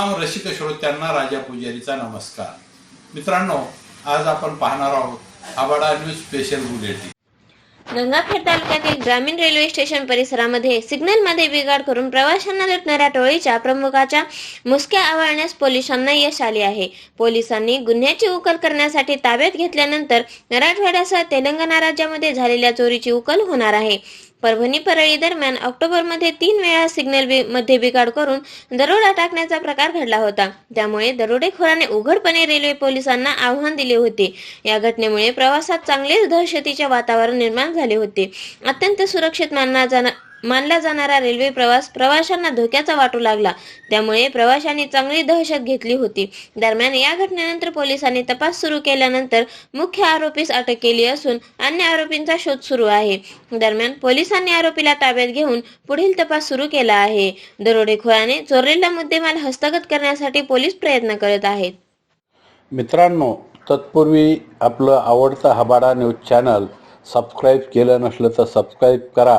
रसिक श्रोत्यांना राजा पुजारीचा नमस्कार. मित्रांनो आज आपण पाहणार आहोत आबाडा न्यूज स्पेशल बुलेटिन. गंगाखेड तालुक्यातील ग्रामीण रेल्वे स्टेशन परिसरामध्ये सिग्नलमध्ये बिघाड करून प्रवाशांना लुटणाऱ्या टोळीच्या प्रमुखाच्या मुसक्या आवळण्यास पोलिसांना यश आले आहे. पोलिसांनी गुन्ह्याची उकल करण्यासाठी ताब्यात घेतल्यानंतर मराठवाड्यासह तेलंगणा राज्यामध्ये झालेल्या चोरीची उकल होणार आहे. परभणी परळी दरम्यान ऑक्टोबरमध्ये तीन वेळा सिग्नल बि- मध्ये बिघाड करून दरोडा टाकण्याचा प्रकार घडला होता. त्यामुळे दरोडेखोराने उघडपणे रेल्वे पोलिसांना आव्हान दिले होते. या घटनेमुळे प्रवासात चांगलेच दहशतीचे वातावरण निर्माण झाले होते. अत्यंत सुरक्षित मानला जाणार मानला जाणारा रेल्वे प्रवास प्रवाशांना धोक्याचा वाटू लागला. त्यामुळे प्रवाशांनी चांगली दहशत घेतली होती. दरम्यान या घटनेनंतर पोलिसांनी तपास सुरू केल्यानंतर मुख्य आरोपीस अटक केली असून अन्य आरोपींचा शोध सुरू आहे. दरम्यान पोलिसांनी आरोपीला ताब्यात घेऊन पुढील तपास सुरू केला आहे. दरोडेखोराने चोरलेला मुद्देमाल हस्तगत करण्यासाठी पोलीस प्रयत्न करत आहेत. मित्रांनो तत्पूर्वी आपलं आवडतं हबाडा न्यूज चॅनल सबस्क्राईब केलं नसलं तर सबस्क्राईब करा.